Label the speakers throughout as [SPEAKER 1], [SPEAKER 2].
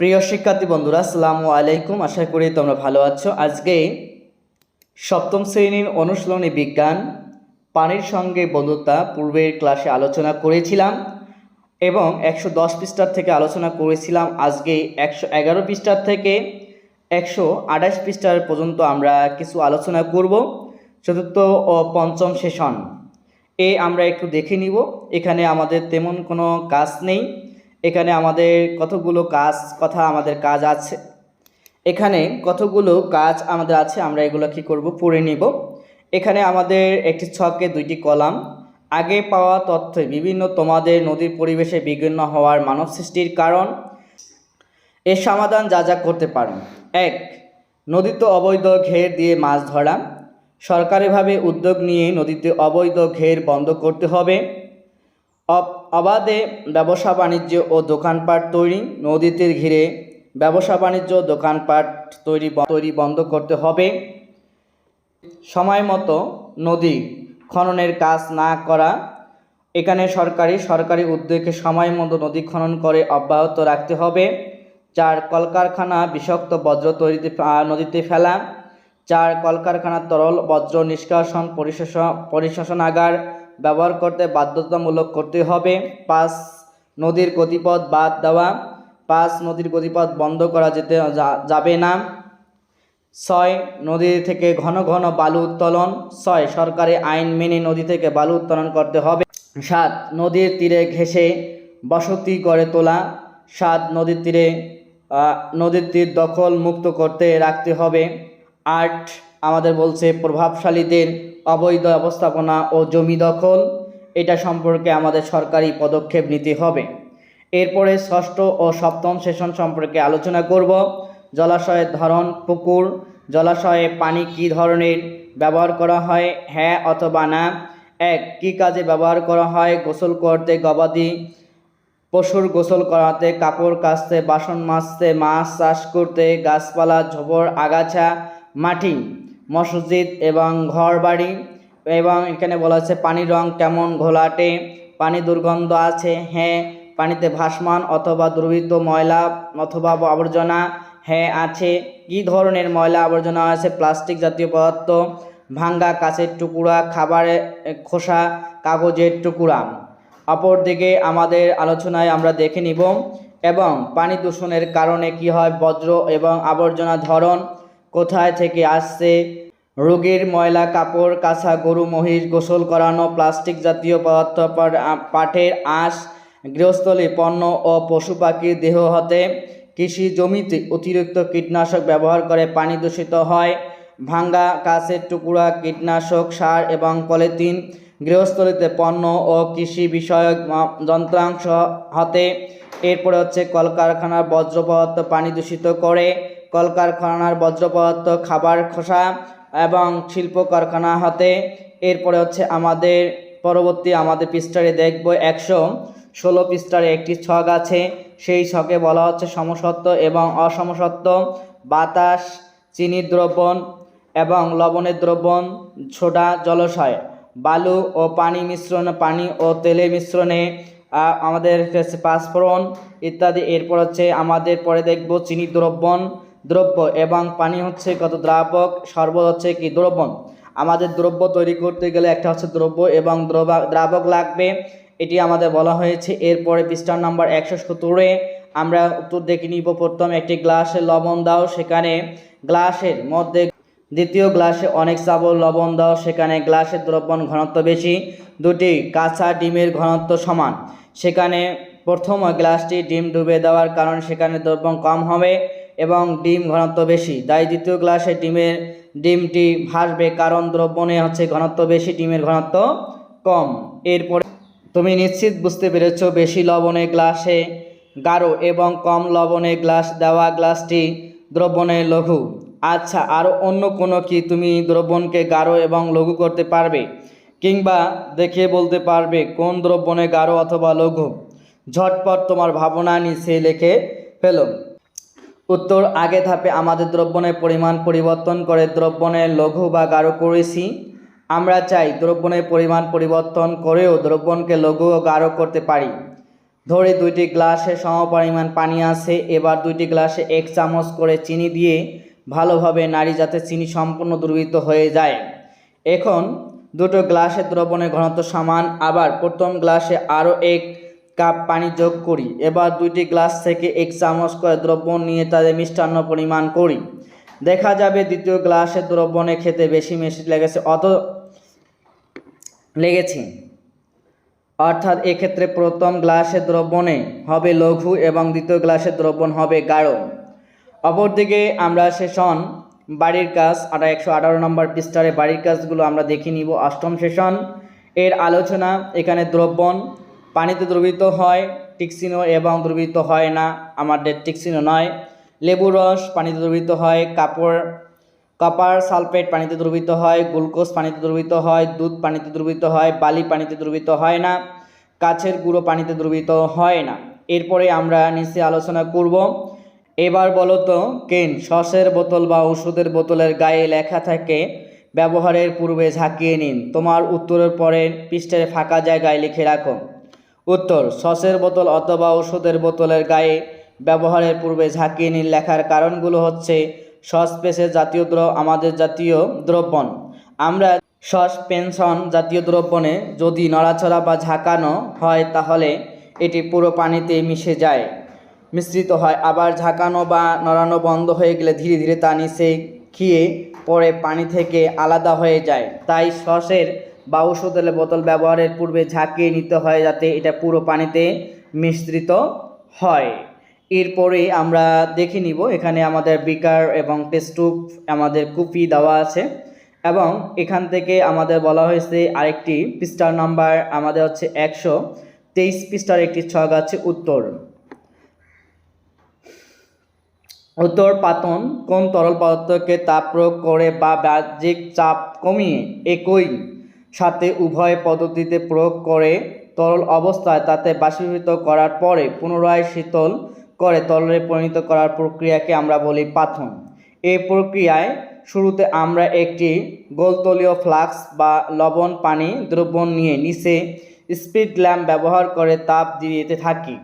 [SPEAKER 1] প্রিয় শিক্ষার্থী বন্ধুরা, আসসালামু আলাইকুম। আশা করি তোমরা ভালো আছো। আজকে সপ্তম শ্রেণির অনুশীলনী বিজ্ঞান, পানির সঙ্গে বন্ধুতা পূর্বের ক্লাসে আলোচনা করেছিলাম এবং একশো দশ পৃষ্ঠার থেকে আলোচনা করেছিলাম। আজকে একশো এগারো পৃষ্ঠার থেকে একশো আঠাশ পৃষ্ঠার পর্যন্ত আমরা কিছু আলোচনা করব। চতুর্থ ও পঞ্চম সেশন। এ আমরা একটু দেখে নিব। এখানে আমাদের তেমন কোনো কাজ নেই। এখানে আমাদের কতগুলো কাজ, কথা আমাদের কাজ আছে। এখানে কতগুলো কাজ আমাদের আছে, আমরা এগুলো কি করব, পড়ে নিব। এখানে আমাদের একটি ছকে দুইটি কলাম। আগে পাওয়া তথ্যে বিভিন্ন তোমাদের নদীর পরিবেশে বিঘ্ন হওয়ার মানব সৃষ্টির কারণ। এর সমাধান যা যা করতে পারেন। এক, নদীতে অবৈধ ঘের দিয়ে মাছ ধরা। সরকারিভাবে উদ্যোগ নিয়ে নদীতে অবৈধ ঘের বন্ধ করতে হবে। অবাধে ব্যবসা বাণিজ্য ও দোকানপাট তৈরি, নদীতে ঘিরে ব্যবসা বাণিজ্য দোকানপাট তৈরি তৈরি বন্ধ করতে হবে। সময় মতো নদী খননের কাজ না করা, এখানে সরকারি সরকারি উদ্যোগে সময় মতো নদী খনন করে অব্যাহত রাখতে হবে, চার কলকারখানা বিষাক্ত বজ্র তৈরিতে নদীতে ফেলা, চার কলকারখানার তরল বজ্র নিষ্কাশন পরিশোষণ পরিশোষণাগার ব্যবহার করতে বাধ্যতামূলক করতে হবে। পাঁচ, নদীর গতিপথ বাদ দেওয়া। পাঁচ, নদীর গতিপথ বন্ধ করা যেতে যাবে না। ছয়, নদী থেকে ঘন ঘন বালু উত্তোলন। ছয়, সরকারি আইন মেনে নদী থেকে বালু উত্তোলন করতে হবে। সাত, নদীর তীরে ঘেঁষে বসতি গড়ে তোলা। সাত, নদীর তীরে নদীর তীর দখল মুক্ত করতে রাখতে হবে। আট, আমাদের বলছে প্রভাবশালীদের অবৈধ ব্যবস্থাপনা ও জমি দখল, এটা সম্পর্কে আমাদের সরকারি পদক্ষেপ নিতে হবে। এরপরে ষষ্ঠ ও সপ্তম সেশন সম্পর্কে আলোচনা করব। জলাশয়ের ধরন, পুকুর, জলাশয়ে পানি কী ধরনের ব্যবহার করা হয় হ্যাঁ অথবা না? এক, কী কাজে ব্যবহার করা হয়, গোসল করতে গবাদি পশুর গোসল করাতে, কাপড় কাচতে, বাসন মাজতে, মাছ চাষ করতে, গাছপালা ঝোপর আগাছা, মাটি। মসজিদ এবং ঘর বাড়ি এবং এখানে বলা আছে পানির রং কেমন ঘোলাটে, পানি দুর্গন্ধ আছে হ্যাঁ পানিতে ভাসমান অথবা দ্রবীত ময়লা অথবা আবর্জনা হ্যাঁ আছে। কী ধরনের ময়লা আবর্জনা আছে? প্লাস্টিক জাতীয় পদার্থ, ভাঙ্গা কাঁচের টুকরা খাবারের খোসা, কাগজের টুকরা। অপরদিকে আমাদের আলোচনায় আমরা দেখে নিব, এবং পানি দূষণের কারণে কি হয়? বজ্র এবং আবর্জনা ধরন কোথায় থেকে আসছে? রোগীর ময়লা, কাপড় কাঁচা গরু, মহিষ, গোসল করানো, প্লাস্টিক জাতীয় পদার্থ পা- আ- পাটের আঁশ, গৃহস্থলী পণ্য ও পশু পাখির দেহ হতে কৃষি জমিতে অতিরিক্ত কীটনাশক ব্যবহার করে পানি দূষিত হয়। ভাঙ্গা কাঁচের টুকরা, কীটনাশক সার এবং পলিথিন, গৃহস্থলীতে পণ্য ও কৃষি বিষয়ক যন্ত্রাংশ হতে। এরপরে হচ্ছে কলকারখানার বজ্র পদার্থ পানি দূষিত করে। কলকারখানার বজ্র পদার্থ খাবার খোসা এবং শিল্প কারখানা হতে। এরপরে হচ্ছে আমাদের, পরবর্তী আমাদের পৃষ্ঠারে দেখব একশো ষোলো পৃষ্ঠারে একটি ছক আছে। সেই ছকে বলা হচ্ছে সমসত্ব এবং অসমসত্ব বাতাস, চিনির দ্রবণ এবং লবণের দ্রবণ, ছোটা জলাশয়। বালু ও পানি মিশ্রণ, পানি ও তেলের মিশ্রণে আমাদের হচ্ছে পাঁচফোড়ন ইত্যাদি। এরপর হচ্ছে আমাদের পরে দেখব চিনি দ্রবণ। দ্রব্য এবং পানি হচ্ছে কত দ্রাবক, শরবত হচ্ছে কি দ্রবণ। আমাদের দ্রব্য তৈরি করতে গেলে একটা হচ্ছে দ্রব্য এবং দ্রবা, দ্রাবক লাগবে। এটি আমাদের বলা হয়েছে। এরপরে পৃষ্ঠার নাম্বার একশো সত্তরে আমরা উত্তর দেখে নিব। প্রথম একটি গ্লাসে লবণ দাও, সেখানে গ্লাসের মধ্যে, দ্বিতীয় গ্লাসে অনেক চাবল লবণ দাও, সেখানে গ্লাসের দ্রবণ ঘনত্ব বেশি। দুটি কাঁচা ডিমের ঘনত্ব সমান। সেখানে প্রথম গ্লাসটি ডিম ডুবে দেওয়ার কারণে সেখানে দ্রবণ কম হবে। এবং ডিম ঘনত্ব বেশি। তাই দ্বিতীয় গ্লাসে ডিমের, ডিমটি ভাসবে কারণ দ্রবণে হচ্ছে ঘনত্ব বেশি, ডিমের ঘনত্ব কম। এরপরে তুমি নিশ্চিত বুঝতে পেরেছ, বেশি লবণে গ্লাসে গাঢ় এবং কম লবণে গ্লাস দেওয়া গ্লাসটি দ্রবণে লঘু। আচ্ছা আরও অন্য কোনো কি তুমি দ্রবণকে গাঢ় এবং লঘু করতে পারবে? কিংবা দেখে বলতে পারবে, কোন দ্রবণে গাঢ় অথবা লঘু? ঝটপট তোমার ভাবনা নিচে লিখে ফেলো। উত্তর, আগে ধাপে আমাদের দ্রব্যণের পরিমাণ পরিবর্তন করে দ্রব্যণের লঘু বা গাঢ় করেছি। আমরা চাই দ্রব্যণের পরিমাণ পরিবর্তন করেও দ্রব্যণকে লঘু ও গাঢ় করতে পারি। ধরে দুইটি গ্লাসে সমপরিমাণ পানি আছে, এবার দুইটি গ্লাসে এক চামচ করে চিনি দিয়ে ভালোভাবে নাড়ি যাতে চিনি সম্পূর্ণ দ্রবীভূত হয়ে যায়। এখন দুটো গ্লাসের দ্রবণের ঘনত্ব সমান, আবার প্রথম গ্লাসে আরও এক কাপ পানি যোগ করি। এবার দুইটি গ্লাস থেকে এক চামচ করে দ্রবণ নিয়ে তাদের মিষ্টান্ন পরিমাণ করি। দেখা যাবে দ্বিতীয় গ্লাসের দ্রবণে খেতে বেশি মিষ্টি লেগেছে অত লেগেছে। অর্থাৎ এক্ষেত্রে প্রথম গ্লাসের দ্রবণে হবে লঘু এবং দ্বিতীয় গ্লাসের দ্রবণ হবে গাঢ়। অপরদিকে আমরা সেশন, বাড়ির কাজ আটা একশো আঠারো নম্বর পৃষ্ঠারে বাড়ির কাজগুলো আমরা দেখে নিব। অষ্টম সেশন, এর আলোচনা, এখানে দ্রবণ পানিতে দ্রবীত হয় টিকসিনো এবং দ্রবীত হয় না। আমাদের টিকসিনো নয়। লেবু রস পানিতে দ্রবীত হয়, কাপড়, কপার সালফেট পানিতে দ্রবীত হয়, গ্লুকোজ পানিতে দ্রবীত হয়, দুধ পানিতে দ্রবীত হয়, বালি পানিতে দ্রবীত হয় না, কাছের গুঁড়ো পানিতে দ্রবীত হয় না। এরপরে আমরা নিচে আলোচনা করব। এবার বলো তো, কেন সসের বোতল বা ওষুধের বোতলের গায়ে লেখা থাকে, ব্যবহারের পূর্বে ঝাঁকিয়ে নিন। তোমার উত্তরের পরে পৃষ্ঠের ফাঁকা জায়গায় লিখে রাখো। উত্তর, সসের বোতল অথবা ওষুধের বোতলের গায়ে ব্যবহারের পূর্বে ঝাঁকিয়ে নিন লেখার কারণগুলো হচ্ছে সস সসপেসের জাতীয় দ্র, আমাদের জাতীয় দ্রব্যণ আমরা সস পেনশন জাতীয় দ্রব্যণে যদি নড়াচড়া বা ঝাঁকানো হয় তাহলে এটি পুরো পানিতে মিশে যায়। মিশ্রিত হয়। আবার ঝাঁকানো বা নড়ানো বন্ধ হয়ে গেলে ধীরে ধীরে তা নিচে খেয়ে পরে পানি থেকে আলাদা হয়ে যায়। তাই সসের বা ওষুধের বোতল ব্যবহারের পূর্বে ঝাঁকিয়ে নিতে হয় যাতে এটা পুরো পানিতে মিশ্রিত হয়। এরপরে আমরা দেখে নিব, এখানে আমাদের বিকার এবং টেস্টুপ আমাদের কুপি দেওয়া আছে এবং এখান থেকে আমাদের বলা হয়েছে আরেকটি পৃষ্ঠার নাম্বার, আমাদের হচ্ছে একশো তেইশ পৃষ্ঠার একটি ছক আছে উত্তর। উত্তর পাতন, কোন তরল পদার্থকে তাপ প্রয়োগ করে বা বাহ্যিক চাপ কমিয়ে, একই। সাথে উভয় পদ্ধতিতে প্রয়োগ করে তরল অবস্থায় তাতে বাষ্পীভূত করার পরে পুনরায় শীতল করে তরলে পরিণত করার প্রক্রিয়াকে আমরা বলি পাথন। এই প্রক্রিয়ায় শুরুতে আমরা একটি গোলতলীয় ফ্লাক্স বা লবণ পানি দ্রবণ নিয়ে নিচে স্পিড ল্যাম্প ব্যবহার করে তাপ দিতে থাকি।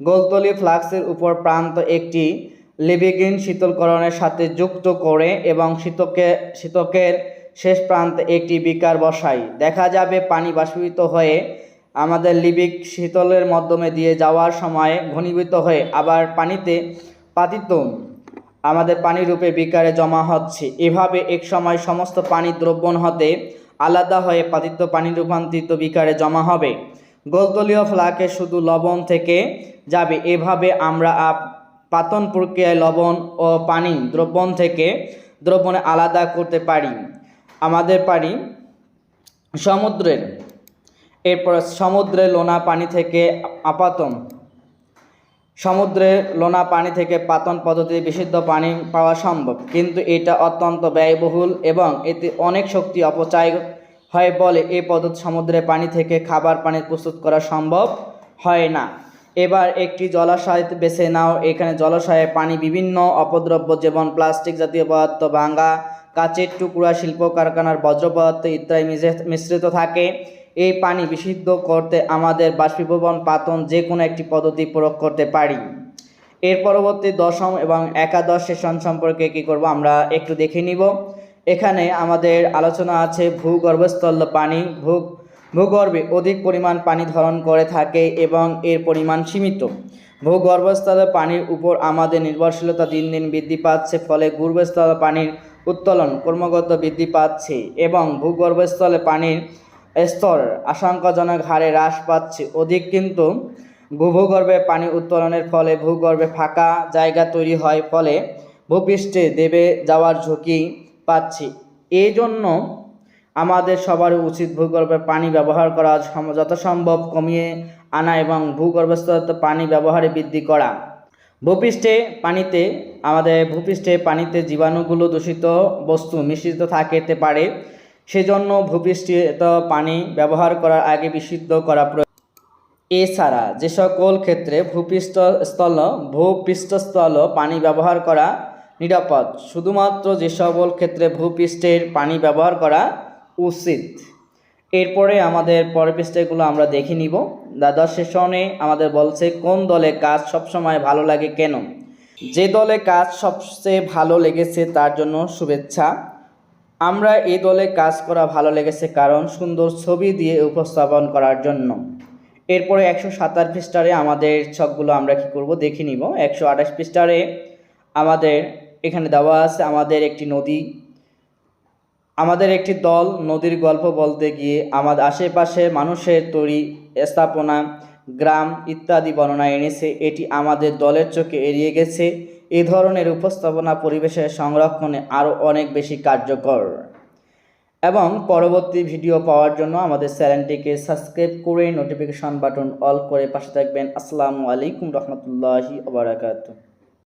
[SPEAKER 1] গোলতলীয় ফ্লাক্সের উপর প্রান্ত একটি লিবিগিন শীতলকরণের সাথে যুক্ত করে এবং শীতকে, শীতকের শেষ প্রান্তে একটি বিকার বসাই। দেখা যাবে পানি বাষ্পীভূত হয়ে আমাদের লিবিক শীতলের মাধ্যমে দিয়ে যাওয়ার সময় ঘনীভূত হয়ে আবার পানিতে পাতিত আমাদের পানি রূপে বিকারে জমা হচ্ছে। এভাবে এক সময় সমস্ত পানি দ্রবণ হতে আলাদা হয়ে পাতিত পানি রূপান্তরিত বিকারে জমা হবে। গোলতলীয় ফ্লাকে শুধু লবণ থেকে যাবে। এভাবে আমরা পাতন প্রক্রিয়ায় লবণ ও পানি দ্রবণ থেকে দ্রবণে আলাদা করতে পারি। আমাদের পারি সমুদ্রের, এরপর সমুদ্রে লোনা পানি থেকে আপাতন। সমুদ্রে লোনা পানি থেকে পাতন পদ্ধতিতে বিশুদ্ধ পানি পাওয়া সম্ভব, কিন্তু এটা অত্যন্ত ব্যয়বহুল এবং এতে অনেক শক্তি অপচয় হয় বলে এই পদ্ধতি সমুদ্রে পানি থেকে খাবার পানি প্রস্তুত করা সম্ভব হয় না। এবার একটি জলাশয় বেছে নাও। এখানে জলাশয়ে পানি বিভিন্ন অপদ্রব্য, যেমন প্লাস্টিক জাতীয় পদার্থ, ভাঙ্গা কাচের টুকরা শিল্প কারখানার বজ্র পদার্থ ইত্যাদি মিশ্রিত থাকে। এই পানি বিশুদ্ধ করতে আমাদের বাষ্পীভবন পাতন যে কোনো একটি পদ্ধতি প্রয়োগ করতে পারি। এর পরবর্তী দশম এবং একাদশ সেশন সম্পর্কে কি করব আমরা একটু দেখে নিব। এখানে আমাদের আলোচনা আছে ভূগর্ভস্থল পানি। ভূ ভূগর্ভে অধিক পরিমাণ পানি ধারণ করে থাকে এবং এর পরিমাণ সীমিত। ভূগর্ভস্থল পানির উপর আমাদের নির্ভরশীলতা দিন দিন বৃদ্ধি পাচ্ছে, ফলে গর্ভস্থল পানির উত্তোলন ক্রমাগত বৃদ্ধি পাচ্ছে এবং ভূগর্ভস্থলে পানির স্তর আশঙ্কাজনক হারে হ্রাস পাচ্ছে। অধিক কিন্তু ভূগর্ভে পানি উত্তোলনের ফলে ভূগর্ভে ফাঁকা জায়গা তৈরি হয়, ফলে ভূপৃষ্ঠে দেবে যাওয়ার ঝুঁকি পাচ্ছি। এই জন্য আমাদের সবারই উচিত ভূগর্ভে পানি ব্যবহার করা যথাসম্ভব কমিয়ে আনা এবং ভূগর্ভস্থ পানি ব্যবহারে বৃদ্ধি করা। ভূপৃষ্ঠে পানিতে, আমাদের ভূপৃষ্ঠে পানিতে জীবাণুগুলো দূষিত বস্তু মিশ্রিত থাকতে পারে। সেজন্য ভূপৃষ্ঠিত পানি ব্যবহার করার আগে বিশুদ্ধ করা প্রয়োজন। এছাড়া যে সকল ক্ষেত্রে ভূপৃষ্ঠ স্থল ভূপৃষ্ঠস্থল পানি ব্যবহার করা নিরাপদ। শুধুমাত্র যে সকল ক্ষেত্রে ভূপৃষ্ঠের পানি ব্যবহার করা উচিত। এরপরে আমাদের পরের পৃষ্ঠাগুলো আমরা দেখে নিব। দ্বাদশ সেশনে আমাদের বলছে, কোন দলে কাজ সবসময় ভালো লাগে কেন? যে দলে কাজ সবচেয়ে ভালো লেগেছে তার জন্য শুভেচ্ছা। আমরা এই দলে কাজ করা ভালো লেগেছে কারণ সুন্দর ছবি দিয়ে উপস্থাপন করার জন্য। এরপরে একশো সাতাশ পৃষ্ঠারে আমাদের ছকগুলো আমরা কি করব দেখে নিব। একশো আঠাশ পৃষ্ঠারে আমাদের এখানে দেওয়া আছে, আমাদের একটি নদী। আমাদের একটি দল নদীর গল্প বলতে গিয়ে আমাদের আশেপাশে মানুষের তৈরি স্থাপনা, গ্রাম ইত্যাদি বর্ণনা এনেছে। এটি আমাদের দলের চোখে এড়িয়ে গেছে। এ ধরনের উপস্থাপনা পরিবেশের সংরক্ষণে আরও অনেক বেশি কার্যকর। এবং পরবর্তী ভিডিও পাওয়ার জন্য আমাদের চ্যানেলটিকে সাবস্ক্রাইব করে নোটিফিকেশন বাটন অল করে পাশে থাকবেন। আসসালামু আলাইকুম রহমতুল্লাহি ওবরাকাতুহ